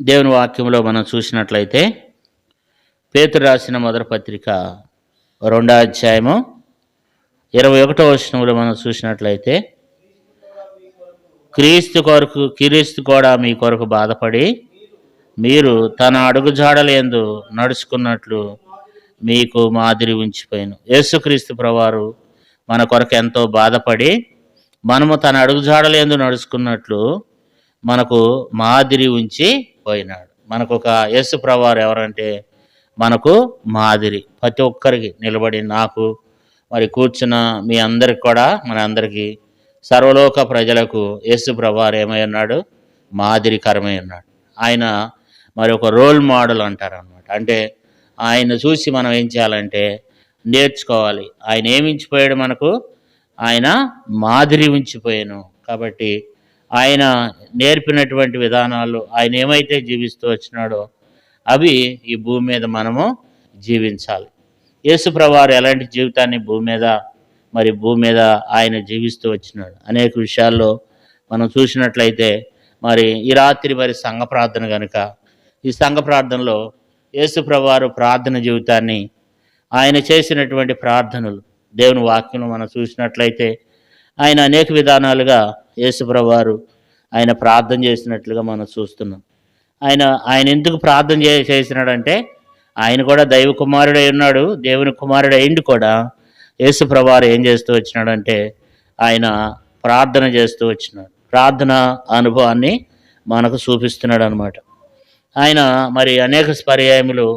దేవుని వాక్యంలో మనం చూసినట్లయితే పేతురు రాసిన మొదటి పత్రిక రెండో అధ్యాయము ఇరవై ఒకటో వచనంలో మనం చూసినట్లయితే క్రీస్తు కొరకు క్రీస్తు కూడా మీ కొరకు బాధపడి మీరు తన అడుగుజాడలేందు నడుచుకున్నట్లు మీకు మాదిరి ఉంచిపోయాను. యేసుక్రీస్తు ప్రవారు మన కొరకు ఎంతో బాధపడి మనము తన అడుగుజాడలేందు నడుచుకున్నట్లు మనకు మాదిరి ఉంచి పోయినాడు. మనకు ఒక యేసు ప్రవారు ఎవరంటే మనకు మాదిరి. ప్రతి ఒక్కరికి నిలబడి నాకు మరి కూర్చున్న మీ అందరికి కూడా మన అందరికీ సర్వలోక ప్రజలకు యేసు ప్రభారు ఏమై ఉన్నాడు? మాదిరికరమై ఉన్నాడు. ఆయన మరి ఒక రోల్ మోడల్ అంటారు అనమాట అంటే ఆయన చూసి మనం ఏం చేయాలంటే నేర్చుకోవాలి. ఆయన ఏమించిపోయాడు మనకు? ఆయన మాదిరి ఉంచిపోయాను. కాబట్టి ఆయన నేర్పినటువంటి విధానాలు ఆయన ఏమైతే జీవిస్తూ వచ్చినాడో అవి ఈ భూమి మీద మనము జీవించాలి. యేసుప్రవారు ఎలాంటి జీవితాన్ని భూమి మీద మరి భూమి మీద ఆయన జీవిస్తూ వచ్చినాడు? అనేక విషయాల్లో మనం చూసినట్లయితే మరి ఈ రాత్రి మరి సంఘ ప్రార్థన కనుక ఈ సంఘ ప్రార్థనలో యేసుప్రవారు ప్రార్థన జీవితాన్ని ఆయన చేసినటువంటి ప్రార్థనలు దేవుని వాక్యంలో మనం చూసినట్లయితే ఆయన అనేక విధానాలుగా యేసుప్రవారు ఆయన ప్రార్థన చేసినట్లుగా మనం చూస్తున్నాం. ఆయన ఆయన ఎందుకు ప్రార్థన చే చేసినాడంటే ఆయన కూడా దైవ కుమారుడై ఉన్నాడు దేవుని కుమారుడు అయింది కూడా యేసుప్రవారు ఏం చేస్తూ వచ్చినాడంటే ఆయన ప్రార్థన చేస్తూ వచ్చినాడు. ప్రార్థన అనుభవాన్ని మనకు చూపిస్తున్నాడు అనమాట ఆయన మరి అనేక పర్యాయములు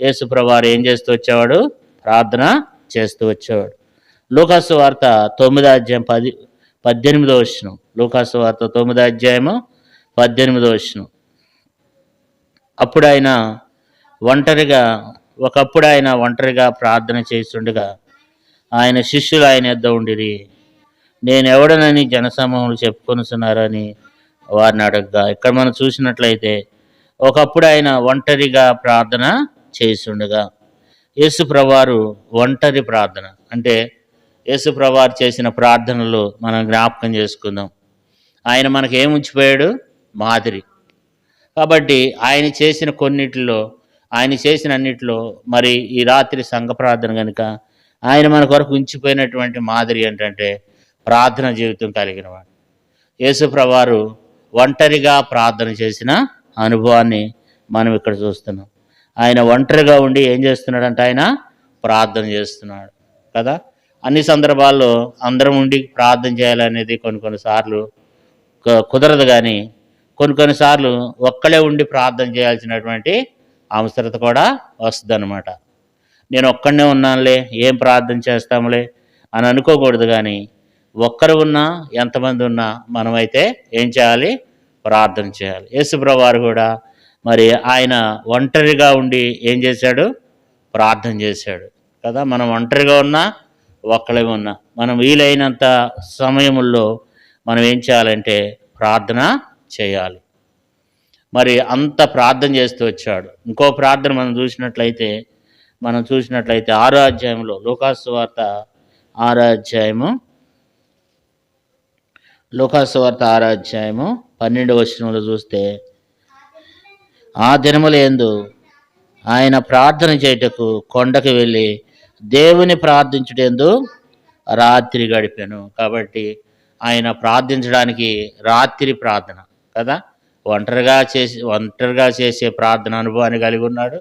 యేసుప్రవారు ఏం చేస్తూ వచ్చేవాడు? ప్రార్థన చేస్తూ వచ్చేవాడు. లూకాసు వార్త తొమ్మిదో అధ్యాయం పది పద్దెనిమిదో వచ్చినం లోకాసు వార్త తొమ్మిదో అధ్యాయము పద్దెనిమిదో వచ్చినం అప్పుడు ఆయన ఒంటరిగా ఒకప్పుడు ఆయన ఒంటరిగా ప్రార్థన చేస్తుండగా ఆయన శిష్యులు ఆయన ఎద్ద ఉండిరి. నేను ఎవడనని జనసమూహంలో చెప్పుకొనిస్తున్నారని వారిని అడగగా. ఇక్కడ మనం చూసినట్లయితే ఒకప్పుడు ఆయన ఒంటరిగా ప్రార్థన చేస్తుండగా యేసు ప్రవారు ఒంటరి ప్రార్థన. అంటే యేసుప్రభారు చేసిన ప్రార్థనలు మనం జ్ఞాపకం చేసుకుందాం. ఆయన మనకు ఏం ఉంచిపోయాడు? మాదిరి. కాబట్టి ఆయన చేసిన కొన్నిటిలో ఆయన చేసిన అన్నిటిలో మరి ఈ రాత్రి సంఘ ప్రార్థన కనుక ఆయన మన కొరకు ఉంచిపోయినటువంటి మాదిరి ఏంటంటే ప్రార్థన జీవితం కలిగిన వాడు. యేసుప్రవారు ఒంటరిగా ప్రార్థన చేసిన అనుభవాన్ని మనం ఇక్కడ చూస్తున్నాం. ఆయన ఒంటరిగా ఉండి ఏం చేస్తున్నాడంటే ఆయన? ప్రార్థన చేస్తున్నాడు. కదా? అన్ని సందర్భాల్లో అందరం ఉండి ప్రార్థన చేయాలనేది కొన్ని కొన్నిసార్లు కుదరదు కానీ కొన్ని కొన్నిసార్లు ఒక్కడే ఉండి ప్రార్థన చేయాల్సినటువంటి అవసరత కూడా వస్తుందన్నమాట. నేను ఒక్కడనే ఉన్నానులే ఏం ప్రార్థన చేస్తాములే అని అనుకోకూడదు కానీ ఒక్కరు ఉన్నా ఎంతమంది ఉన్నా మనమైతే ఏం చేయాలి? ప్రార్థన చేయాలి. యేసుప్రవారు కూడా మరి ఆయన ఒంటరిగా ఉండి ఏం చేశాడు? ప్రార్థన చేశాడు. కదా మనం ఒంటరిగా ఉన్నా ఒక్కడే ఉన్నా. మనం వీలైనంత సమయముల్లో మనం ఏం చేయాలంటే ప్రార్థన చేయాలి. మరి అంత ప్రార్థన చేస్తూ వచ్చాడు. ఇంకో ప్రార్థన మనం చూసినట్లయితే మనం చూసినట్లయితే ఆరో అధ్యాయంలో లోకాసు వార్త ఆరో అధ్యాయము లోకాసు వార్త ఆరో అధ్యాయము పన్నెండు వచనంలో చూస్తే ఆ దినములందు ఆయన ప్రార్థన చేయుటకు కొండకు వెళ్ళి దేవుని ప్రార్థించుటందు రాత్రి గడిపాను. కాబట్టి ఆయన ప్రార్థించడానికి రాత్రి ప్రార్థన కదా? ఒంటరిగా చేసి ఒంటరిగా చేసే ప్రార్థన అనుభవాన్ని కలిగి ఉన్నాడు.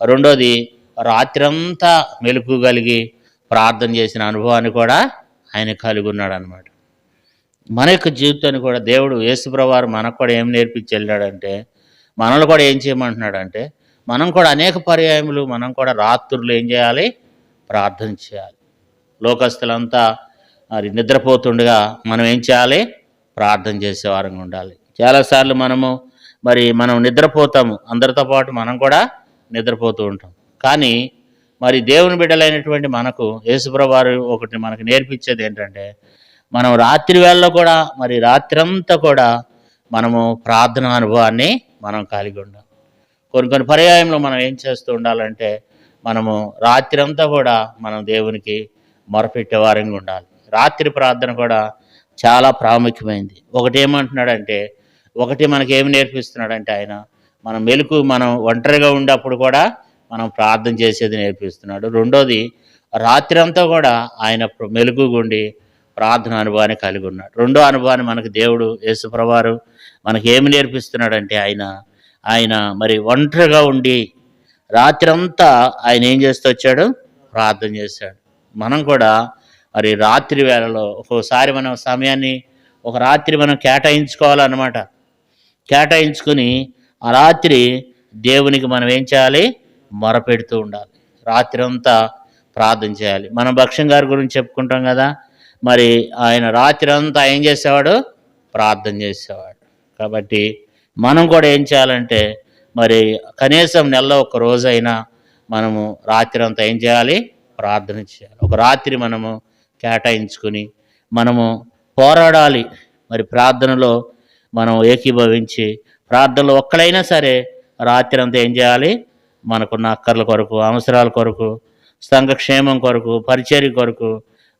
రెండోది రాత్రంతా మెలుపు కలిగి ప్రార్థన చేసిన అనుభవాన్ని కూడా ఆయన కలిగి ఉన్నాడు అనమాట మన యొక్క జీవితాన్ని కూడా దేవుడు యేసుప్రవారు మనకు కూడా ఏం నేర్పించి వెళ్ళాడంటే మనల్ని కూడా ఏం చేయమంటున్నాడంటే మనం కూడా అనేక పర్యాయములు మనం కూడా రాత్రులు ఏం చేయాలి? ప్రార్థన చేయాలి. లోకస్తులంతా మరి నిద్రపోతుండగా మనం ఏం చేయాలి? ప్రార్థన చేసేవారంగా ఉండాలి. చాలాసార్లు మనము మరి మనం నిద్రపోతాము. అందరితో పాటు మనం కూడా నిద్రపోతూ ఉంటాం. కానీ మరి దేవుని బిడ్డలైనటువంటి మనకు యేసుప్రభువారు ఒకటి మనకు నేర్పించేది ఏంటంటే మనం రాత్రి వేళలో కూడా మరి రాత్రంతా కూడా మనము ప్రార్థన అనుభవాన్ని మనం కలిగి ఉండాలి. కొన్ని కొన్ని పర్యాయంలో మనం ఏం చేస్తూ ఉండాలంటే మనము రాత్రి అంతా కూడా మనం దేవునికి మొరపెట్టే వారంగా ఉండాలి. రాత్రి ప్రార్థన కూడా చాలా ప్రాముఖ్యమైంది. ఒకటి ఏమంటున్నాడంటే ఒకటి మనకి ఏమి నేర్పిస్తున్నాడంటే ఆయన మనం మెలకు మనం ఒంటరిగా ఉండేప్పుడు కూడా మనం ప్రార్థన చేసేది నేర్పిస్తున్నాడు. రెండోది రాత్రి అంతా కూడా ఆయన ప్ర- మెలకుగుండి ప్రార్థన అనుభవాన్ని కలిగి ఉన్నాడు. రెండో అనుభవాన్ని మనకు దేవుడు యేసుప్రవారు మనకి ఏమి నేర్పిస్తున్నాడంటే ఆయన ఆయన మరి ఒంటరిగా ఉండి రాత్రి అంతా ఆయన ఏం చేస్తూ వచ్చాడు? ప్రార్థన చేశాడు. మనం కూడా మరి రాత్రి వేళలో ఒక్కోసారి మనం సమయాన్ని ఒక రాత్రి మనం కేటాయించుకోవాలన్నమాట. కేటాయించుకుని ఆ రాత్రి దేవునికి మనం ఏం చేయాలి? మొరపెడుతూ ఉండాలి. రాత్రి అంతా ప్రార్థన చేయాలి. మనం భక్ష్యం గారి గురించి చెప్పుకుంటాం కదా మరి ఆయన రాత్రి అంతా ఏం చేసేవాడు? ప్రార్థన చేసేవాడు. కాబట్టి మనం కూడా ఏం చేయాలంటే మరి కనీసం నెలలో ఒక రోజైనా మనము రాత్రి అంతా ఏం చేయాలి? ప్రార్థన చేయాలి. ఒక రాత్రి మనము కేటాయించుకుని మనము పోరాడాలి. మరి ప్రార్థనలో మనం ఏకీభవించి ప్రార్థనలో ఒక్కడైనా సరే రాత్రి అంతా ఏం చేయాలి? మనకున్న అక్కర్ల కొరకు అవసరాల కొరకు సంఘక్షేమం కొరకు పరిచర్య కొరకు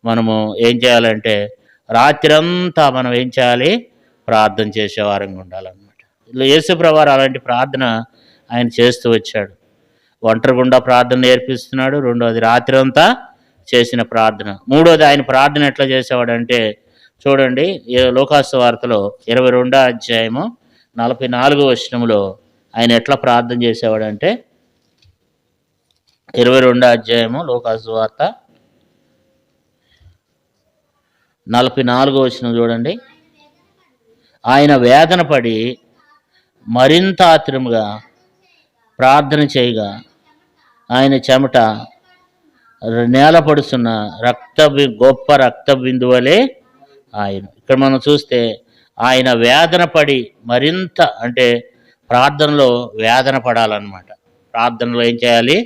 మనము ఏం చేయాలంటే రాత్రి అంతా మనం ఏం చేయాలి? ప్రార్థన చేసేవారంగా ఉండాలన్న ఉండాలన్నమాట. యేసుప్రవారు అలాంటి ప్రార్థన ఆయన చేస్తూ వచ్చాడు. ఒంటరి గుండా ప్రార్థన నేర్పిస్తున్నాడు. రెండోది రాత్రి అంతా చేసిన ప్రార్థన. మూడోది ఆయన ప్రార్థన ఎట్లా చేసేవాడంటే చూడండి లోకాసు వార్తలో ఇరవై రెండో అధ్యాయము నలభై నాలుగో వచనంలో ఆయన ఎట్లా ప్రార్థన చేసేవాడంటే ఇరవై రెండో అధ్యాయము లోకాసు వార్త నలభై నాలుగో వచనం చూడండి. ఆయన వేదన పడి మరింత ఆత్రముగా ప్రార్థన చేయగా ఆయన చెమట నేలపడుస్తున్న రక్త గొప్ప రక్త బిందువలే ఆయన. ఇక్కడ మనం చూస్తే ఆయన వేదన పడి మరింత అంటే ప్రార్థనలో వేదన పడాలన్నమాట. ప్రార్థనలో ఏం చేయాలి?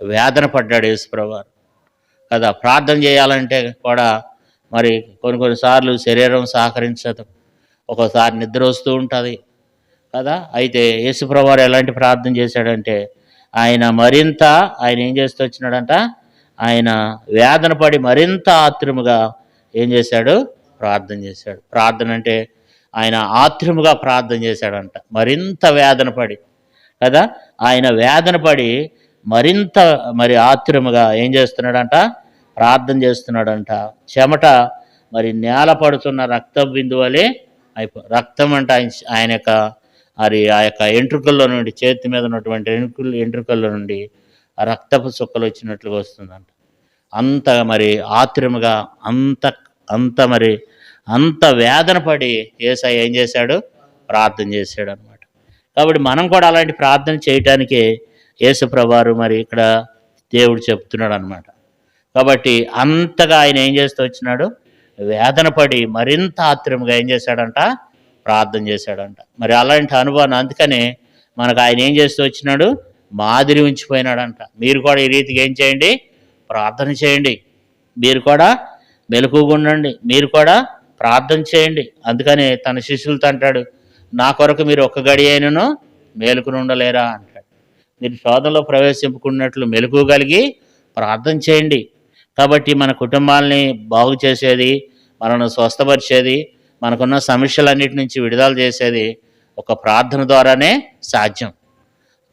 వేదన పడ్డాడు యేసుప్రభు కదా ప్రార్థన చేయాలంటే కూడా మరి కొన్ని కొన్నిసార్లు శరీరం సహకరించదు. ఒక్కోసారి నిద్ర వస్తూ ఉంటుంది. కదా? అయితే యేసుప్రభు ఎలాంటి ప్రార్థన చేశాడంటే ఆయన మరింత ఆయన ఏం చేస్తూ వచ్చినాడంట? ఆయన వేదన పడి మరింత ఆత్రముగా ఏం చేశాడు? ప్రార్థన చేశాడు. ప్రార్థన అంటే ఆయన ఆత్రముగా ప్రార్థన చేశాడంట. మరింత వేదన పడి కదా? ఆయన వేదన పడి మరింత మరి ఆత్రముగా ఏం చేస్తున్నాడంట? ప్రార్థన చేస్తున్నాడంట. చెమట మరి నేల పడుతున్న రక్త బిందువలే అయిపో రక్తం అంటే ఆయన ఆయన యొక్క మరి ఆ యొక్క ఎంట్రుకల్లో నుండి చేతి మీద ఉన్నటువంటి ఎంట్రుకలు ఎంట్రుకల్లో నుండి రక్తపు చుక్కలు వచ్చినట్లుగా వస్తుందంట. అంత మరి ఆత్రముగా అంత అంత మరి అంత వేదన పడి ఏసై ఏం చేశాడు? ప్రార్థన చేశాడు అనమాట కాబట్టి మనం కూడా అలాంటి ప్రార్థన చేయటానికే యేసు ప్రభారు మరి ఇక్కడ దేవుడు చెప్తున్నాడు అనమాట కాబట్టి అంతగా ఆయన ఏం చేస్తూ వచ్చినాడు? వేదన పడి మరింత ఆత్రముగా ఏం చేశాడంట? ప్రార్థన చేశాడంట. మరి అలాంటి అనుభవాన్ని అందుకనే మనకు ఆయన ఏం చేస్తూ వచ్చినాడు? మాదిరి ఉంచిపోయినాడంట. మీరు కూడా ఈ రీతిగా ఏం చేయండి? ప్రార్థన చేయండి. మీరు కూడా మెలకుగా ఉండండి. మీరు కూడా ప్రార్థన చేయండి. అందుకని తన శిష్యులతో అంటాడు నా కొరకు మీరు ఒక్క గడి అయినను మేలుకుని ఉండలేరా? అంటాడు. మీరు శోధనలో ప్రవేశింపుకున్నట్లు మెలకుగలిగి ప్రార్థన చేయండి. కాబట్టి మన కుటుంబాలని బాగు చేసేది మనను స్వస్థపరిచేది మనకున్న సమస్యలన్నిటి నుంచి విడుదల చేసేది ఒక ప్రార్థన ద్వారానే సాధ్యం.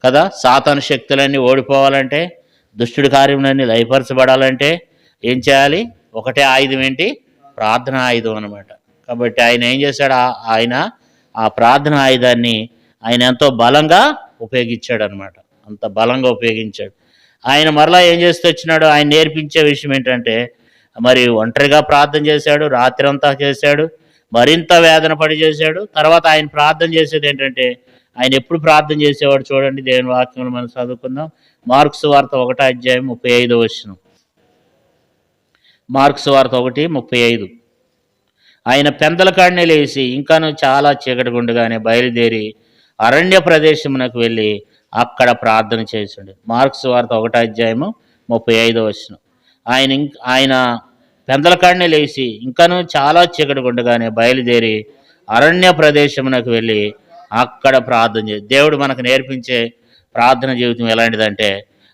కదా? సాతాను శక్తులన్నీ ఓడిపోవాలంటే దుష్టుడి కార్యములన్నీ లయపరచబడాలంటే ఏం చేయాలి? ఒకటే ఆయుధం ఏంటి? ప్రార్థన ఆయుధం అనమాట కాబట్టి ఆయన ఏం చేశాడు? ఆ- ఆయన ఆ ప్రార్థన ఆయుధాన్ని ఆయన ఎంతో బలంగా ఉపయోగించాడు అనమాట అంత బలంగా ఉపయోగించాడు. ఆయన మరలా ఏం చేస్తూ వచ్చినాడు? ఆయన నేర్పించే విషయం ఏంటంటే మరి ఒంటరిగా ప్రార్థన చేశాడు రాత్రి అంతా చేశాడు మరింత వేదన పడి చేశాడు. తర్వాత ఆయన ప్రార్థన చేసేది ఏంటంటే ఆయన ఎప్పుడు ప్రార్థన చేసేవాడు చూడండి దేవుని వాక్యంలో మనం చదువుకుందాం. మార్క్స్ వార్త ఒకటో అధ్యాయం ముప్పై ఐదో వచ్చిన మార్క్స్ వార్త ఒకటి ముప్పై ఐదు. ఆయన పెందల కాడనే లేచి ఇంకాను చాలా చీకటి గుండగానే బయలుదేరి అరణ్య ప్రదేశమునకు వెళ్ళి అక్కడ ప్రార్థన చేసిండు మార్క్స్ వార్త ఒకటో అధ్యాయము ముప్పై ఐదో వచ్చిన ఆయన ఆయన పెందల కాడనే లేచి ఇంకాను చాలా చీకటి ఉండగానే బయలుదేరి అరణ్య ప్రదేశమునకు వెళ్ళి అక్కడ ప్రార్థన చేసి దేవుడు మనకు నేర్పించే ప్రార్థన జీవితం ఎలాంటిదంటే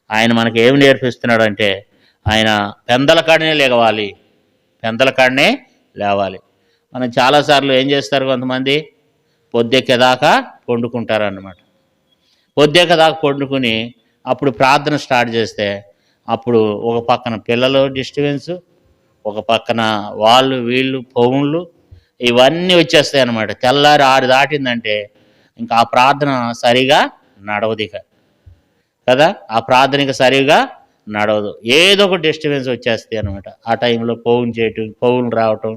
ఆయన మనకి ఏమి నేర్పిస్తున్నాడంటే ఆయన పెందల కాడనే లేవాలి. పెందల కాడనే లేవాలి. మనం చాలాసార్లు ఏం చేస్తారు కొంతమంది? పొద్దెక్కేదాకా పండుకుంటారు అన్నమాట పొద్దేక పండుకుని అప్పుడు ప్రార్థన స్టార్ట్ చేస్తే అప్పుడు ఒక పక్కన పిల్లలు డిస్టర్బెన్సు ఒక పక్కన వాళ్ళు వీళ్ళు ఫోన్లు ఇవన్నీ వచ్చేస్తాయి అనమాట తెల్లారి ఆరు దాటిందంటే ఇంకా ఆ ప్రార్థన సరిగా నడవదు ఇక. కదా? ఆ ప్రార్థన సరిగా నడవదు. ఏదో ఒక డిస్టర్బెన్స్ వచ్చేస్తాయి అనమాట ఆ టైంలో ఫోన్ చేయటం పౌన్లు రావటం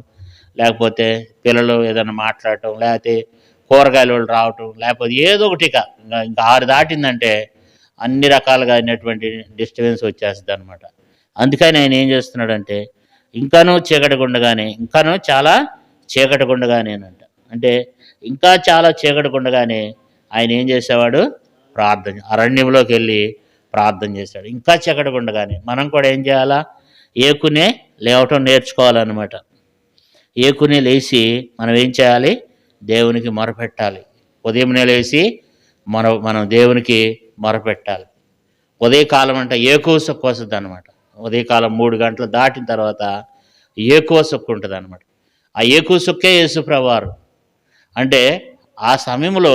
లేకపోతే పిల్లలు ఏదైనా మాట్లాడటం లేకపోతే కూరగాయలు వాళ్ళు రావటం లేకపోతే ఏదో ఒకటిక ఇంకా. ఇంకా ఆరు దాటిందంటే అన్ని రకాలుగా అయినటువంటి డిస్టర్బెన్స్ వచ్చేస్తుంది అనమాట అందుకని ఆయన ఏం చేస్తున్నాడంటే ఇంకానూ చీకటిగుండగానే ఇంకానూ చాలా చీకటి గుండగానేనంట అంటే ఇంకా చాలా చీకటిగుండగానే ఆయన ఏం చేసేవాడు? ప్రార్థన అరణ్యంలోకి వెళ్ళి ప్రార్థన చేశాడు. ఇంకా చీకటిగుండగానే మనం కూడా ఏం చేయాలా? ఏకునే లేవటం నేర్చుకోవాలన్నమాట. ఏకునే లేచి మనం ఏం చేయాలి? దేవునికి మొరపెట్టాలి. ఉదయంనే లేచి మన మనం దేవునికి మొరపెట్టాలి. ఉదయకాలం అంటే ఏకువ సొక్కు అనమాట ఉదయకాలం మూడు గంటలు దాటిన తర్వాత ఏకువ సొక్కు ఉంటుంది అనమాట ఆ ఏకువ సొక్కే యేసుప్రవారు అంటే ఆ సమయంలో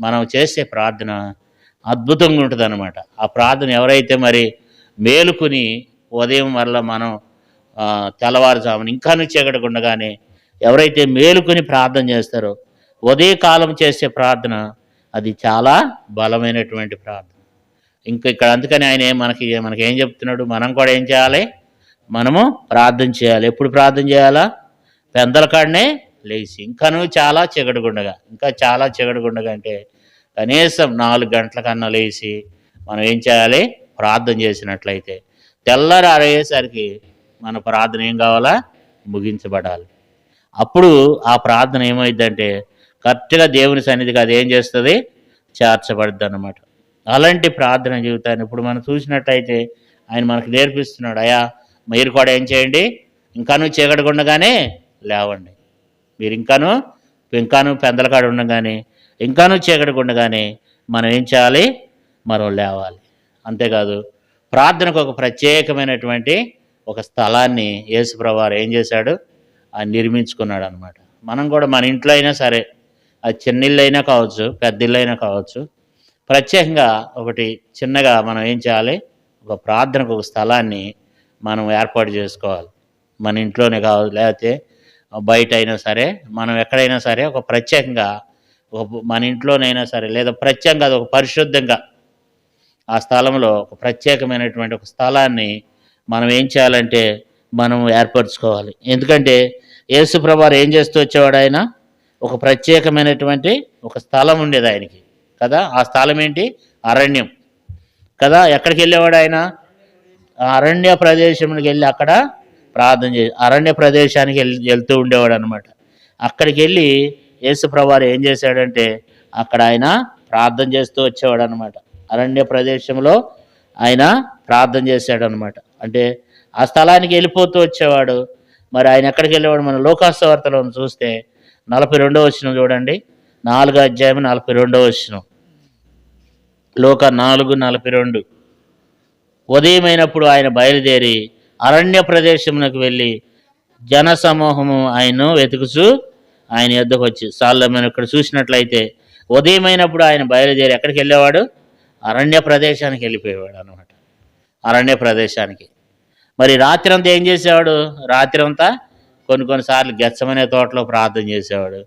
మనం చేసే ప్రార్థన అద్భుతంగా ఉంటుంది అనమాట ఆ ప్రార్థన ఎవరైతే మరి మేలుకుని ఉదయం వల్ల మనం ఆ, తెల్లవారుజామున ఇంకాను చీకటకుండగానే ఎవరైతే మేలుకుని ప్రార్థన చేస్తారో ఉదయకాలం చేసే ప్రార్థన అది చాలా బలమైనటువంటి ప్రార్థన. ఇంకా ఇక్కడ అందుకని ఆయన మనకి మనకి ఏం చెప్తున్నాడు? మనం కూడా ఏం చేయాలి? మనము ప్రార్థన చేయాలి. ఎప్పుడు ప్రార్థన చేయాలా? పెందల కాడనే లేచి. ఇంకాను చాలా చెగడుగుండగా ఇంకా చాలా చెగడుగుండగా అంటే కనీసం నాలుగు గంటల కన్నా లేచి మనం ఏం చేయాలి? ప్రార్థన చేసినట్లయితే తెల్లారి అరయ్యేసరికి మన ప్రార్థన ఏం కావాలా? ముగించబడాలి. అప్పుడు ఆ ప్రార్థన ఏమైందంటే కరెక్ట్గా దేవుని సన్నిధికి అది ఏం చేస్తుంది? చేర్చబడుద్ది అన్నమాట అలాంటి ప్రార్థన జీవితాన్ని ఇప్పుడు మనం చూసినట్టయితే ఆయన మనకు నేర్పిస్తున్నాడు అయా మీరు కూడా ఏం చేయండి? ఇంకాను చీకటిగుండగానే లేవండి. మీరు ఇంకాను ఇంకాను పెందలకాడ ఉండగానే ఇంకాను చీకటిగుండగానే మనం ఏం చేయాలి? మనం లేవాలి. అంతేకాదు ప్రార్థనకు ఒక ప్రత్యేకమైనటువంటి ఒక స్థలాన్ని యేసుప్రవారు ఏం చేశాడు? ఆయన నిర్మించుకున్నాడు అనమాట మనం కూడా మన ఇంట్లో అయినా సరే అది చిన్న ఇల్లు అయినా కావచ్చు పెద్ద ఇల్లు అయినా కావచ్చు ప్రత్యేకంగా ఒకటి చిన్నగా మనం ఏం చేయాలి? ఒక ప్రార్థనకు ఒక స్థలాన్ని మనం ఏర్పాటు చేసుకోవాలి. మన ఇంట్లోనే కావాలి లేకపోతే బయట అయినా సరే మనం ఎక్కడైనా సరే ఒక ప్రత్యేకంగా ఒక మన ఇంట్లోనైనా సరే లేదా ప్రత్యేకంగా అది ఒక పరిశుద్ధంగా ఆ స్థలంలో ఒక ప్రత్యేకమైనటువంటి ఒక స్థలాన్ని మనం ఏం చేయాలంటే మనం ఏర్పరచుకోవాలి. ఎందుకంటే యేసుప్రభారు ఏం చేస్తూ వచ్చేవాడు ఆయన? ఒక ప్రత్యేకమైనటువంటి ఒక స్థలం ఉండేది ఆయనకి. కదా? ఆ స్థలం ఏంటి? అరణ్యం. కదా? ఎక్కడికి వెళ్ళేవాడు ఆయన? అరణ్య ప్రదేశంకి వెళ్ళి అక్కడ ప్రార్థన చేసి అరణ్య ప్రదేశానికి వెళ్తూ ఉండేవాడు అనమాట అక్కడికి వెళ్ళి యేసుప్రభారు ఏం చేశాడంటే అక్కడ ఆయన ప్రార్థన చేస్తూ వచ్చేవాడు అనమాట అరణ్య ప్రదేశంలో ఆయన ప్రార్థన చేశాడు అనమాట అంటే ఆ స్థలానికి వెళ్ళిపోతూ వచ్చేవాడు. మరి ఆయన ఎక్కడికి వెళ్ళేవాడు? మన లోకాస్తవార్తలో చూస్తే నలభై రెండో వచ్చిన చూడండి. నాలుగో అధ్యాయం నలభై రెండో వచ్చిన లోక నాలుగు నలభై రెండు. ఉదయమైనప్పుడు ఆయన బయలుదేరి అరణ్య ప్రదేశమునకు వెళ్ళి జన సమూహము ఆయన్ను వెతుకుచు ఆయన యుద్ధకు వచ్చి సాల్లో మనం ఇక్కడ చూసినట్లయితే ఉదయమైనప్పుడు ఆయన బయలుదేరి ఎక్కడికి వెళ్ళేవాడు? అరణ్య ప్రదేశానికి వెళ్ళిపోయేవాడు అనమాట అరణ్య ప్రదేశానికి. మరి రాత్రి అంతా ఏం చేసేవాడు? రాత్రి అంతా కొన్ని కొన్నిసార్లు గెచ్చమనే తోటలో ప్రార్థన చేసేవాడు.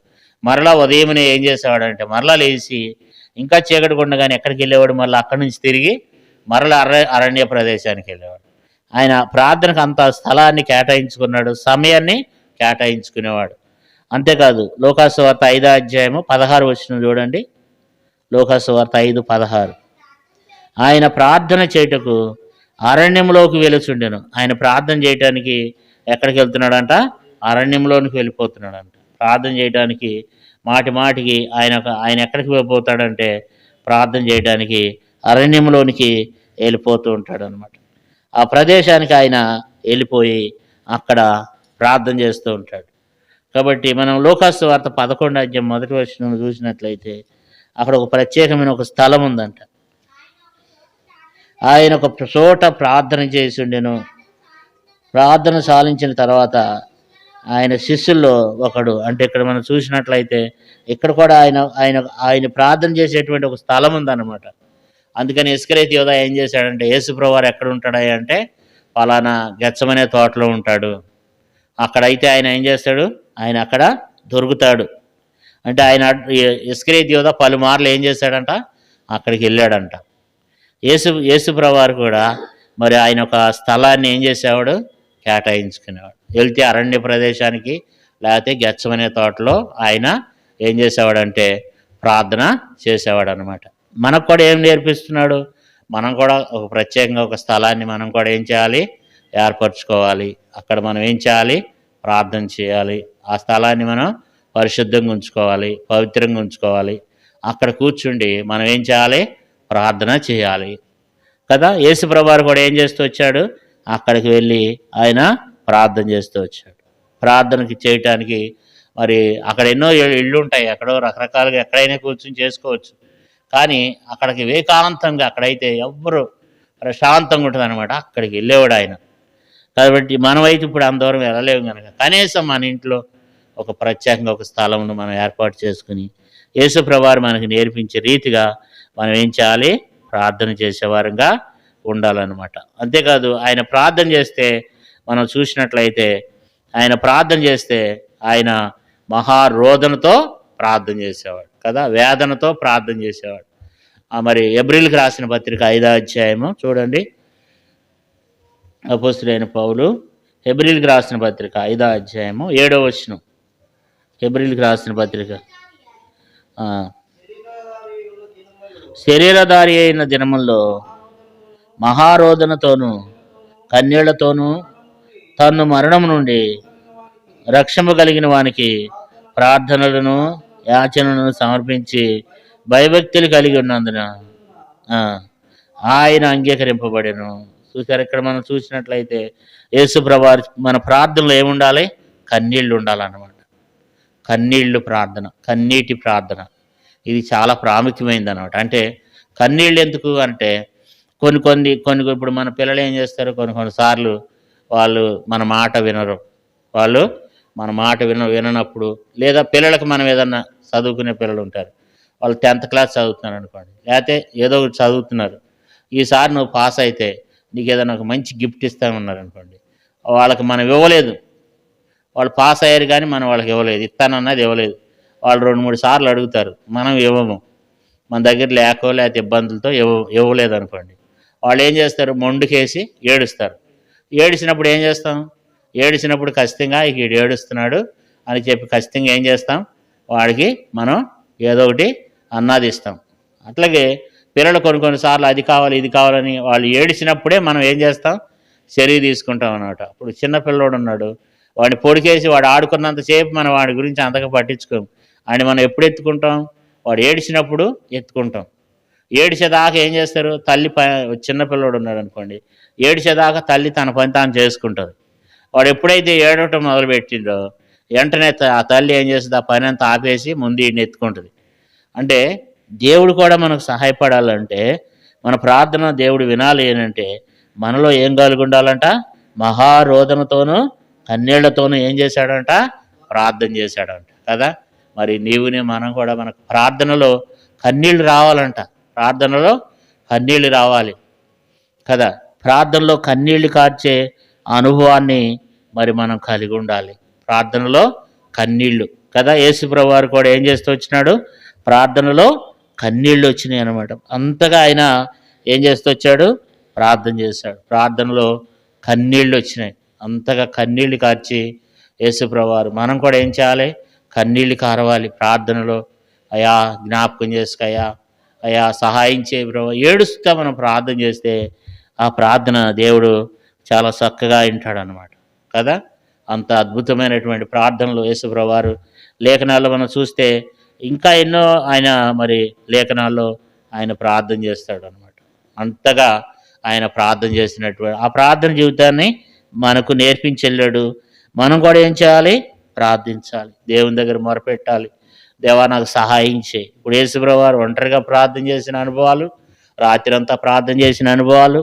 మరలా ఉదయమునే ఏం చేసేవాడంటే మరలా లేచి ఇంకా చీకటి కొండగానే ఎక్కడికి వెళ్ళేవాడు? మళ్ళీ అక్కడి నుంచి తిరిగి మరలా అర అరణ్య ప్రదేశానికి వెళ్ళేవాడు. ఆయన ప్రార్థనకు అంత స్థలాన్ని కేటాయించుకున్నాడు సమయాన్ని కేటాయించుకునేవాడు. అంతేకాదు లోకాసువార్త ఐదో అధ్యాయము పదహారు వచ్చిన చూడండి. లోకాసువార్త ఐదు పదహారు. ఆయన ప్రార్థన చేయుటకు అరణ్యంలోకి వెలుచుండెను. ఆయన ప్రార్థన చేయటానికి ఎక్కడికి వెళ్తున్నాడంట? అరణ్యంలోనికి వెళ్ళిపోతున్నాడంట. ప్రార్థన చేయడానికి మాటి మాటికి ఆయన ఆయన ఎక్కడికి వెళ్ళిపోతాడంటే ప్రార్థన చేయడానికి అరణ్యంలోనికి వెళ్ళిపోతూ ఉంటాడు అనమాట ఆ ప్రదేశానికి ఆయన వెళ్ళిపోయి అక్కడ ప్రార్థన చేస్తూ ఉంటాడు. కాబట్టి మనం లోకాసు వార్త పదకొండు అధ్యాయం మొదటి వర్షం చూసినట్లయితే అక్కడ ఒక ప్రత్యేకమైన ఒక స్థలం ఉందంట. ఆయన ఒక చోట ప్రార్థన చేసి ఉండెను. ప్రార్థన సాలించిన తర్వాత ఆయన శిష్యుల్లో ఒకడు. అంటే ఇక్కడ మనం చూసినట్లయితే ఇక్కడ కూడా ఆయన ఆయన ఆయన ప్రార్థన చేసేటువంటి ఒక స్థలం ఉందన్నమాట. అందుకని ఇస్కరేతి యోధ ఏం చేశాడంటే యేసుప్రవారు ఎక్కడ ఉంటాడా అంటే పలానా గచ్చమనే తోటలో ఉంటాడు. అక్కడైతే ఆయన ఏం చేస్తాడు? ఆయన అక్కడ దొరుకుతాడు. అంటే ఆయన ఇస్కరేతి యోధ పలుమార్లు ఏం చేశాడంట? అక్కడికి వెళ్ళాడంట. యేసు యేసుప్రవారు కూడా మరి ఆయన ఒక స్థలాన్ని ఏం చేసేవాడు? కేటాయించుకునేవాడు. వెళ్తే అరణ్య ప్రదేశానికి లేకపోతే గచ్చమనే తోటలో ఆయన ఏం చేసేవాడంటే ప్రార్థన చేసేవాడు అనమాట మనకు కూడా ఏం నేర్పిస్తున్నాడు? మనం కూడా ఒక ప్రత్యేకంగా ఒక స్థలాన్ని మనం కూడా ఏం చేయాలి? ఏర్పరచుకోవాలి. అక్కడ మనం ఏం చేయాలి? ప్రార్థన చేయాలి. ఆ స్థలాన్ని మనం పరిశుద్ధంగా ఉంచుకోవాలి పవిత్రంగా ఉంచుకోవాలి. అక్కడ కూర్చుండి మనం ఏం చేయాలి? ప్రార్థన చేయాలి. కదా? యేసుప్రభారు కూడా ఏం చేస్తూ వచ్చాడు? అక్కడికి వెళ్ళి ఆయన ప్రార్థన చేస్తూ వచ్చాడు. ప్రార్థనకి చేయటానికి మరి అక్కడ ఎన్నో ఇళ్ళు ఉంటాయి. ఎక్కడో రకరకాలుగా ఎక్కడైనా కూర్చొని చేసుకోవచ్చు. కానీ అక్కడికి వివేకాంతంగా అక్కడైతే ఎవ్వరు ప్రశాంతంగా ఉంటుంది అనమాట అక్కడికి వెళ్ళేవాడు ఆయన. కాబట్టి మనమైతే ఇప్పుడు అంత దూరం వెళ్ళలేము కనుక కనీసం మన ఇంట్లో ఒక ప్రత్యేకంగా ఒక స్థలంను మనం ఏర్పాటు చేసుకుని యేసుప్రభారు మనకి నేర్పించే రీతిగా మనం ఏం చేయాలి? ప్రార్థన చేసేవారంగా ఉండాలన్నమాట. అంతేకాదు ఆయన ప్రార్థన చేస్తే మనం చూసినట్లయితే ఆయన ప్రార్థన చేస్తే ఆయన మహారోధనతో ప్రార్థన చేసేవాడు కదా? వేదనతో ప్రార్థన చేసేవాడు. మరి ఎబ్రిల్కి రాసిన పత్రిక ఐదో అధ్యాయము చూడండి. అపోస్తుడైన పౌలు ఎబ్రిల్కి రాసిన పత్రిక ఐదో అధ్యాయము ఏడో వచ్చిన ఎబ్రిల్కి రాసిన పత్రిక. శరీరధారి అయిన దినముల్లో మహారోధనతోనూ కన్యళ్ళతోనూ తన్ను మరణం నుండి రక్షణ కలిగిన వానికి ప్రార్థనలను యాచనలను సమర్పించి భయభక్తులు కలిగి ఉన్నందున ఆయన అంగీకరింపబడను. చూసారు ఇక్కడ మనం చూసినట్లయితే యేసు ప్రభారి మన ప్రార్థనలు ఏముండాలి? కన్నీళ్ళు ఉండాలన్నమాట. కన్నీళ్ళు ప్రార్థన కన్నీటి ప్రార్థన. ఇది చాలా ప్రాముఖ్యమైనది అనమాట అంటే కన్నీళ్ళు ఎందుకు అంటే కొన్ని కొన్ని కొన్ని ఇప్పుడు మన పిల్లలు ఏం చేస్తారు? కొన్ని కొన్నిసార్లు వాళ్ళు మన మాట వినరు. వాళ్ళు మన మాట విన విననప్పుడు లేదా పిల్లలకు మనం ఏదన్నా చదువుకునే పిల్లలు ఉంటారు. వాళ్ళు టెన్త్ క్లాస్ చదువుతున్నారు అనుకోండి. లేకపోతే ఏదో ఒకటి చదువుతున్నారు. ఈసారి నువ్వు పాస్ అయితే నీకు ఏదైనా ఒక మంచి గిఫ్ట్ ఇస్తామన్నారు అనుకోండి. వాళ్ళకి మనం ఇవ్వలేదు. వాళ్ళు పాస్ అయ్యారు కానీ మనం వాళ్ళకి ఇవ్వలేదు. ఇస్తానన్నది ఇవ్వలేదు. వాళ్ళు రెండు మూడు సార్లు అడుగుతారు. మనం ఇవ్వము. మన దగ్గర లేకో లేకపోతే ఇబ్బందులతో ఇవ్వ ఇవ్వలేదు అనుకోండి. వాళ్ళు ఏం చేస్తారు? మొండుకేసి ఏడుస్తారు. ఏడిసినప్పుడు ఏం చేస్తాం? ఏడిసినప్పుడు ఖచ్చితంగా ఇక ఈడు ఏడుస్తున్నాడు అని చెప్పి ఖచ్చితంగా ఏం చేస్తాం? వాడికి మనం ఏదో ఒకటి అన్నాదిస్తాం. అట్లాగే పిల్లలు కొన్ని కొన్నిసార్లు అది కావాలి ఇది కావాలని వాళ్ళు ఏడిచినప్పుడే మనం ఏం చేస్తాం? చర్య తీసుకుంటాం అన్నమాట. ఇప్పుడు చిన్న పిల్లోడు ఉన్నాడు. వాడిని పొడికేసి వాడు ఆడుకున్నంతసేపు మనం వాడి గురించి అంతగా పట్టించుకోం. అని మనం ఎప్పుడు ఎత్తుకుంటాం? వాడు ఏడిచినప్పుడు ఎత్తుకుంటాం. ఏడిచేదాకా ఏం చేస్తారు? తల్లి ప చిన్న పిల్లోడు ఉన్నాడు అనుకోండి. ఏడిచేదాకా తల్లి తన పని తాను చేసుకుంటుంది. వాడు ఎప్పుడైతే ఏడవటం మొదలుపెట్టిండో వెంటనే త- ఆ తల్లి ఏం చేస్తుంది? ఆ పని అంతా ఆపేసి ముందు ఈయన ఎత్తుకుంటుంది. అంటే దేవుడు కూడా మనకు సహాయపడాలంటే మన ప్రార్థన దేవుడు వినాలి ఏంటంటే మనలో ఏం కలిగి ఉండాలంట మహారోదనతోనూ కన్నీళ్ళతోనూ ఏం చేశాడంట? ప్రార్థన చేశాడంట. కదా? మరి నీవుని మనం కూడా మనకు ప్రార్థనలో కన్నీళ్ళు రావాలంట. ప్రార్థనలో కన్నీళ్ళు రావాలి. కదా? ప్రార్థనలో కన్నీళ్ళు కార్చే అనుభవాన్ని మరి మనం కలిగి ఉండాలి. ప్రార్థనలో కన్నీళ్ళు. కదా యేసుప్రభు వారు కూడా ఏం చేస్తూ వచ్చినాడు? ప్రార్థనలో కన్నీళ్ళు వచ్చినాయి అనమాట అంతగా ఆయన ఏం చేస్తూ వచ్చాడు? ప్రార్థన చేశాడు. ప్రార్థనలో కన్నీళ్ళు వచ్చినాయి. అంతగా కన్నీళ్ళు కార్చి యేసుప్రవారు మనం కూడా ఏం చేయాలి? కన్నీళ్ళు కారవాలి. ప్రార్థనలో అయా జ్ఞాపకం చేసుకయ్యా అయ్యా సహాయం చేయ ప్రభా. ఏడుస్తా మనం ప్రార్థన చేస్తే ఆ ప్రార్థన దేవుడు చాలా చక్కగా వింటాడు అనమాట కదా? అంత అద్భుతమైనటువంటి ప్రార్థనలు యేసుప్రవారు లేఖనాల్లో మనం చూస్తే ఇంకా ఎన్నో ఆయన మరి లేఖనాల్లో ఆయన ప్రార్థన చేస్తాడు అనమాట అంతగా ఆయన ప్రార్థన చేసినటువంటి ఆ ప్రార్థన జీవితాన్ని మనకు నేర్పించెళ్ళాడు. మనం కూడా ఏం చేయాలి? ప్రార్థించాలి. దేవుని దగ్గర మొరపెట్టాలి. దేవా నాకు సహాయం చేయి. ఇప్పుడు యేసుప్రవారు ఒంటరిగా ప్రార్థన చేసిన అనుభవాలు రాత్రంతా ప్రార్థన చేసిన అనుభవాలు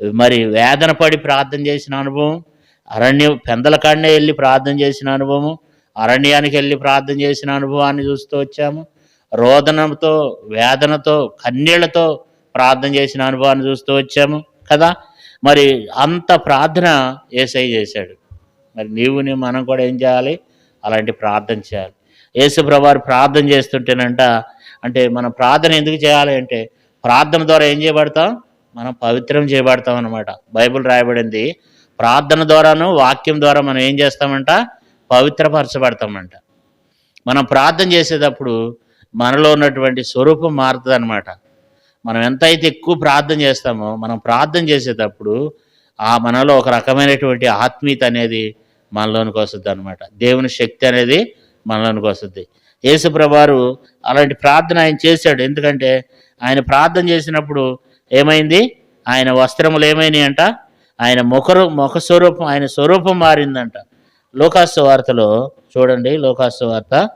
మరి వేదన పడి ప్రార్థన చేసిన అనుభవం అరణ్యం పెందల కాడనే వెళ్ళి ప్రార్థన చేసిన అనుభవం అరణ్యానికి వెళ్ళి ప్రార్థన చేసిన అనుభవాన్ని చూస్తూ వచ్చాము. రోదనతో వేదనతో కన్నీళ్ళతో ప్రార్థన చేసిన అనుభవాన్ని చూస్తూ వచ్చాము కదా. మరి అంత ప్రార్థన ఏసై చేశాడు. మరి నీవు నీ మనం కూడా ఏం చేయాలి? అలాంటి ప్రార్థన చేయాలి. యేసుప్రభు ప్రార్థన చేస్తుంటేనంట అంటే మనం ప్రార్థన ఎందుకు చేయాలి అంటే ప్రార్థన ద్వారా ఏం చేయబడతాం? మనం పవిత్రం చేయబడతాం అనమాట బైబిల్ రాయబడింది. ప్రార్థన ద్వారాను వాక్యం ద్వారా మనం ఏం చేస్తామంట? పవిత్రపరచబడతామంట. మనం ప్రార్థన చేసేటప్పుడు మనలో ఉన్నటువంటి స్వరూపం మారుతుంది అనమాట మనం ఎంతైతే ఎక్కువ ప్రార్థన చేస్తామో మనం ప్రార్థన చేసేటప్పుడు ఆ మనలో ఒక రకమైనటువంటి ఆత్మీయత అనేది మనలోనికి వస్తుంది అనమాట దేవుని శక్తి అనేది మనలోనికి వస్తుంది. యేసుప్రభారు అలాంటి ప్రార్థన ఆయన చేశాడు. ఎందుకంటే ఆయన ప్రార్థన చేసినప్పుడు ఏమైంది? ఆయన వస్త్రములు ఏమైనాయి అంట? ఆయన ముఖరు ముఖ స్వరూపం ఆయన స్వరూపం మారిందంట. లోకాసు వార్తలో చూడండి లోకాసు వార్త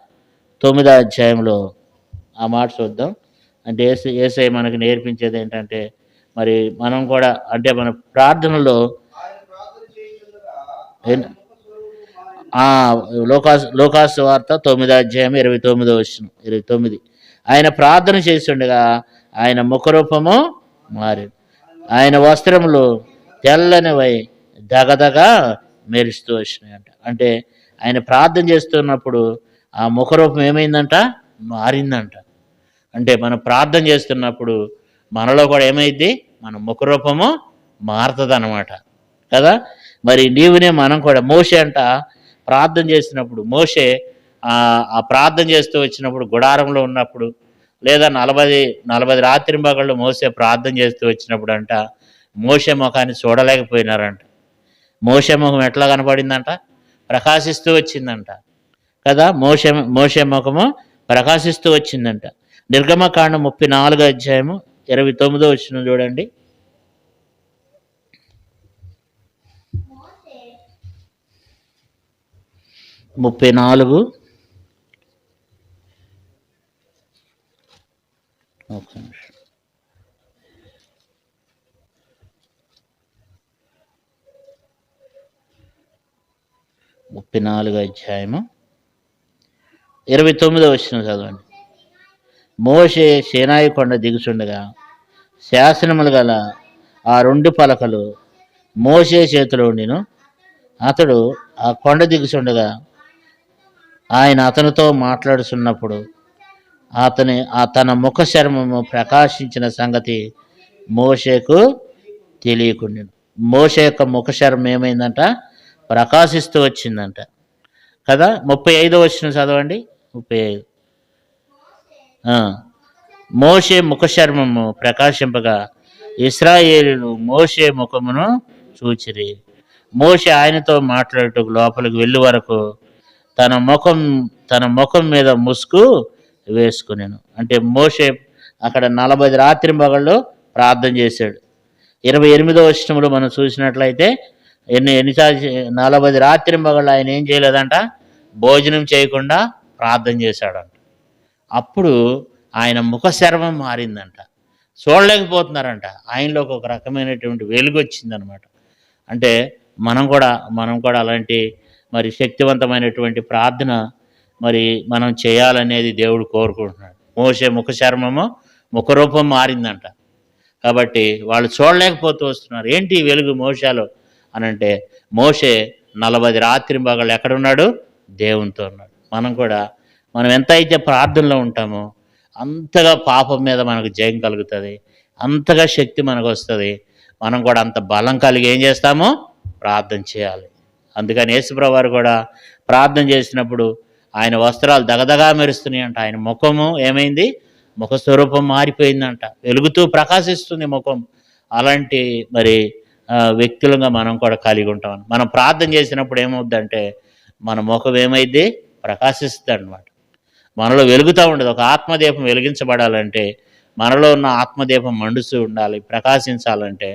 తొమ్మిదో అధ్యాయంలో ఆ మాట చూద్దాం. అంటే ఏసు ఏసై మనకి నేర్పించేది ఏంటంటే మరి మనం కూడా అంటే మన ప్రార్థనలో ఏం- లోకాస్ లోకాసు వార్త తొమ్మిదో అధ్యాయం ఇరవై తొమ్మిదో వచ్చిన ఇరవై తొమ్మిది. ఆయన ప్రార్థన చేస్తుండగా ఆయన ముఖరూపము మారాడు ఆయన వస్త్రములు తెల్లనివై దగదగా మెరుస్తూ వచ్చినాయంట అంటే. ఆయన ప్రార్థన చేస్తున్నప్పుడు ఆ ముఖరూపం ఏమైందంట? మారిందంట. అంటే మనం ప్రార్థన చేస్తున్నప్పుడు మనలో కూడా ఏమైంది మన ముఖరూపము మారుతుంది అనమాట కదా? మరి నీవునే మనం కూడా మోషే అంట ప్రార్థన చేసినప్పుడు మోషే ఆ ప్రార్థన చేస్తూ వచ్చినప్పుడు గుడారంలో ఉన్నప్పుడు లేదా నలభై నలభై రాత్రి మగళ్ళు మోసే ప్రార్థన చేస్తూ వచ్చినప్పుడు అంట మోసే ముఖాన్ని చూడలేకపోయినారంట. మోసే ముఖం ఎట్లా కనపడిందంట? ప్రకాశిస్తూ వచ్చిందంట. కదా మోసే మోసే ముఖము ప్రకాశిస్తూ వచ్చిందంట. నిర్గమకాండ ముప్పై నాలుగో అధ్యాయము ఇరవై తొమ్మిదో వచ్చిన చూడండి. ముప్పై నాలుగు ఒక్క నిమిషం. ముప్పై నాలుగు అధ్యాయము. ఇరవై తొమ్మిదో వచ్చిన చదవండి. మోషే సేనాయి కొండ దిగుచుండగా శాసనములు గల ఆ రెండు పలకలు మోసే చేతిలో ఉండిను. అతడు ఆ కొండ దిగుచుండగా ఆయన అతనితో మాట్లాడుతున్నప్పుడు అతని ఆ తన ముఖ చర్మము ప్రకాశించిన సంగతి మోషేకు తెలియకుండా మోషే యొక్క ముఖ చర్మం ఏమైందంట? ప్రకాశిస్తూ వచ్చిందంట. కదా? ముప్పై ఐదో వచ్చిన చదవండి. ముప్పై ఐదు. మోషే ముఖ చర్మము ప్రకాశింపగా ఇస్రాయేలు మోషే ముఖమును చూచిరి. మోషే ఆయనతో మాట్లాడుటకు లోపలికి వెళ్ళి వరకు తన ముఖం తన ముఖం మీద ముసుగు వేసుకునేను. అంటే మోషే అక్కడ నలభై రాత్రి మగళ్ళు ప్రార్థన చేశాడు. ఇరవై ఎనిమిదో వచ్చినప్పుడు మనం చూసినట్లయితే ఎన్ని ఎన్నిసార్లు నలభై రాత్రి మగళ్ళు ఆయన ఏం చేయలేదంట? భోజనం చేయకుండా ప్రార్థన చేశాడంట. అప్పుడు ఆయన ముఖశర్మం మారిందంట. చూడలేకపోతున్నారంట. ఆయనలో ఒక రకమైనటువంటి వెలుగు వచ్చిందనమాట అంటే మనం కూడా మనం కూడా అలాంటి మరి శక్తివంతమైనటువంటి ప్రార్థన మరి మనం చేయాలనేది దేవుడు కోరుకుంటున్నాడు. మోసే ముఖ చర్మము ముఖరూపం మారిందంట. కాబట్టి వాళ్ళు చూడలేకపోతూ వస్తున్నారు. ఏంటి వెలుగు మోసాలు అని అంటే మోషే నలభై రాత్రి భాగాలు ఎక్కడున్నాడు? దేవునితో ఉన్నాడు. మనం కూడా మనం ఎంత అయితే ప్రార్థనలో ఉంటామో అంతగా పాపం మీద మనకు జయం కలుగుతుంది. అంతగా శక్తి మనకు వస్తుంది మనం కూడా అంత బలం కలిగి ఏం చేస్తామో? ప్రార్థన చేయాలి. అందుకని యేసుప్రభు వారు కూడా ప్రార్థన చేసినప్పుడు ఆయన వస్త్రాలు దగదగా మెరుస్తున్నాయి అంట ఆయన ముఖము ఏమైంది? ముఖ స్వరూపం మారిపోయిందంట. వెలుగుతూ ప్రకాశిస్తుంది ముఖం. అలాంటి మరి వ్యక్తులుగా మనం కూడా కలిగి ఉంటాం. మనం ప్రార్థన చేసినప్పుడు ఏమవుద్దంటే మన ముఖం ఏమైంది ప్రకాశిస్తుంది అనమాట మనలో వెలుగుతూ ఉండదు. ఒక ఆత్మదీపం వెలిగించబడాలంటే మనలో ఉన్న ఆత్మదీపం మండుస్తూ ఉండాలి ప్రకాశించాలంటే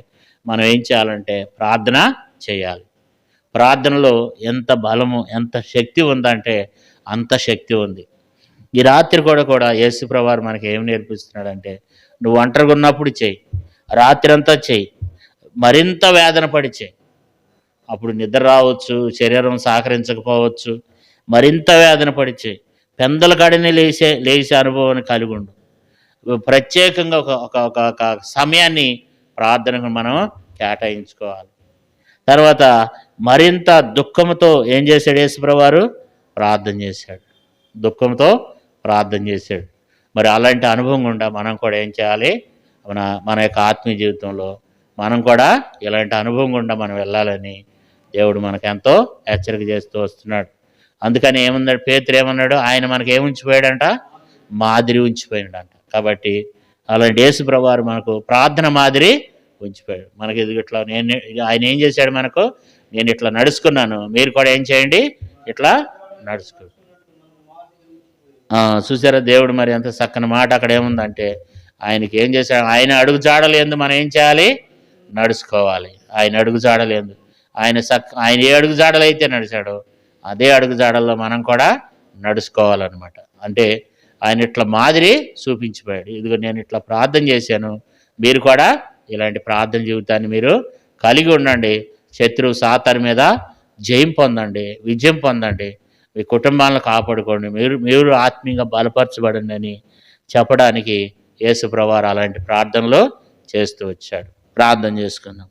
మనం ఏం చేయాలంటే ప్రార్థన చేయాలి. ప్రార్థనలో ఎంత బలము ఎంత శక్తి ఉందంటే అంత శక్తి ఉంది. ఈ రాత్రి కూడా కూడా యేసుప్రవారు మనకి ఏం నేర్పిస్తున్నాడంటే నువ్వు ఒంటరిగా ఉన్నప్పుడు చేయి రాత్రి అంతా చేయి మరింత వేదన పడి చేయి అప్పుడు నిద్ర రావచ్చు శరీరం సహకరించకపోవచ్చు. మరింత వేదన పడి చేయి పెందల కాడిని లేచే లేచే అనుభవాన్ని కలిగి ఉండు. ప్రత్యేకంగా ఒక ఒక ఒక ఒక సమయాన్ని ప్రార్థనకు మనం కేటాయించుకోవాలి. తర్వాత మరింత దుఃఖంతో ఏం చేశాడు యేసుప్రవారు ప్రార్థన చేశాడు. దుఃఖంతో ప్రార్థన చేశాడు. మరి అలాంటి అనుభవం గుండా మనం కూడా ఏం చేయాలి? మన మన యొక్క ఆత్మీయ జీవితంలో మనం కూడా ఇలాంటి అనుభవం గుండా మనం వెళ్ళాలని దేవుడు మనకు ఎంతో హెచ్చరిక చేస్తూ వస్తున్నాడు. అందుకని ఏమన్నాడు? పేతురు ఏమన్నాడు? ఆయన మనకి ఏముంచిపోయాడంట మాదిరి ఉంచిపోయాడంట కాబట్టి అలాంటి యేసు ప్రభువారు మనకు ప్రార్థన మాదిరి ఉంచిపోయాడు. మనకి ఇది ఇట్లా నేను ఆయన ఏం చేశాడు మనకు? నేను ఇట్లా నడుచుకున్నాను. మీరు కూడా ఏం చేయండి? ఇట్లా నడుచుకో చూసారా దేవుడు మరి ఎంత చక్కని మాట అక్కడ ఏముందంటే ఆయనకి ఏం చేశాడు? ఆయన అడుగు జాడలేందు మనం ఏం చేయాలి? నడుచుకోవాలి. ఆయన అడుగు జాడలేందు ఆయన సక్ ఆయన ఏ అడుగు జాడలు అయితే నడిచాడో అదే అడుగు జాడల్లో మనం కూడా నడుచుకోవాలన్నమాట. అంటే ఆయన ఇట్లా మాదిరి చూపించిపోయాడు. ఇదిగో నేను ఇట్లా ప్రార్థన చేశాను. మీరు కూడా ఇలాంటి ప్రార్థన జీవితాన్ని మీరు కలిగి ఉండండి. శత్రువు సాతాను మీద జయం పొందండి విజయం పొందండి. మీ కుటుంబాలను కాపాడుకోండి. మీరు మీరు ఆత్మీయంగా బలపరచబడండి అని చెప్పడానికి యేసు అలాంటి ప్రార్థనలు చేస్తూ వచ్చాడు. ప్రార్థన చేసుకుందాం.